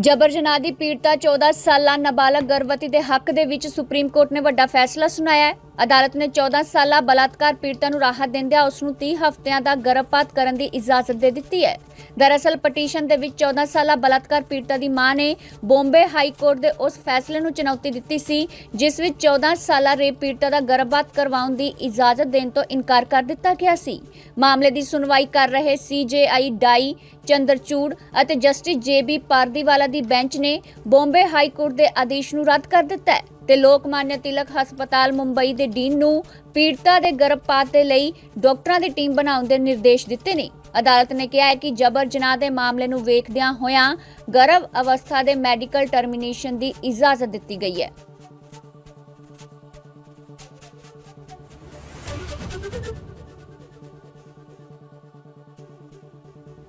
ਜਬਰ ਜਨਾਹ ਦੀ ਪੀੜਤਾ 14 ਸਾਲਾ ਨਾਬਾਲਗ ਗਰਭਵਤੀ ਦੇ ਹੱਕ ਦੇ ਵਿੱਚ ਸੁਪਰੀਮ ਕੋਰਟ ਨੇ ਵੱਡਾ ਫੈਸਲਾ ਸੁਣਾਇਆ ਹੈ। ਅਦਾਲਤ ਨੇ 14 ਸਾਲਾ ਬਲਾਤਕਾਰ ਪੀੜਤਾ ਨੂੰ ਰਾਹਤ ਦਿੰਦਿਆਂ ਉਸ ਨੂੰ 30 ਹਫ਼ਤਿਆਂ ਦਾ ਗਰਭਪਾਤ ਕਰਨ ਦੀ ਇਜਾਜ਼ਤ ਦੇ ਦਿੱਤੀ ਹੈ। ਦਰਅਸਲ ਪਟੀਸ਼ਨ ਦੇ ਵਿੱਚ 14 ਸਾਲਾ ਬਲਾਤਕਾਰ ਪੀੜਤਾ ਦੀ ਮਾਂ ਨੇ ਬੰਬੇ ਹਾਈ ਕੋਰਟ ਦੇ ਉਸ ਫੈਸਲੇ ਨੂੰ ਚੁਣੌਤੀ ਦਿੱਤੀ ਸੀ, ਜਿਸ ਵਿੱਚ 14 ਸਾਲਾ ਰੇਪ ਪੀੜਤਾ ਦਾ ਗਰਭਪਾਤ ਕਰਵਾਉਣ ਦੀ ਇਜਾਜ਼ਤ ਦੇਣ ਤੋਂ ਇਨਕਾਰ ਕਰ ਦਿੱਤਾ ਗਿਆ ਸੀ। ਮਾਮਲੇ ਦੀ ਸੁਣਵਾਈ ਕਰ ਰਹੇ ਸੀਜੇਆਈ ਡਾਈ, ਚੰਦਰਚੂੜ ਅਤੇ ਜਸਟਿਸ ਜੇਬੀ ਪਾਰਦੀਵਾਲਾ ਦੀ ਬੈਂਚ ਨੇ ਬੰਬੇ ਹਾਈ ਕੋਰਟ ਦੇ ਆਦੇਸ਼ ਨੂੰ ਰੱਦ ਕਰ ਦਿੱਤਾ ਹੈ। ਤੇ ਲੋਕਮਾਨਿਆ ਤਿਲਕ ਹਸਪਤਾਲ ਮੁੰਬਈ ਦੇ ਡੀਨ ਨੂੰ ਪੀੜਤਾ ਦੇ ਗਰਭਪਾਤ ਦੇ ਲਈ ਡਾਕਟਰਾਂ ਦੀ ਟੀਮ ਬਣਾਉਣ ਦੇ ਨਿਰਦੇਸ਼ ਦਿੱਤੇ ਨੇ। ਅਦਾਲਤ ਨੇ ਕਿਹਾ ਹੈ ਕਿ ਜਬਰ ਜਨਾਹ ਦੇ ਮਾਮਲੇ ਨੂੰ ਵੇਖਦਿਆਂ ਹੋਇਆਂ ਗਰਭ ਅਵਸਥਾ ਦੇ ਮੈਡੀਕਲ ਟਰਮੀਨੇਸ਼ਨ ਦੀ ਇਜਾਜ਼ਤ ਦਿੱਤੀ ਗਈ ਹੈ।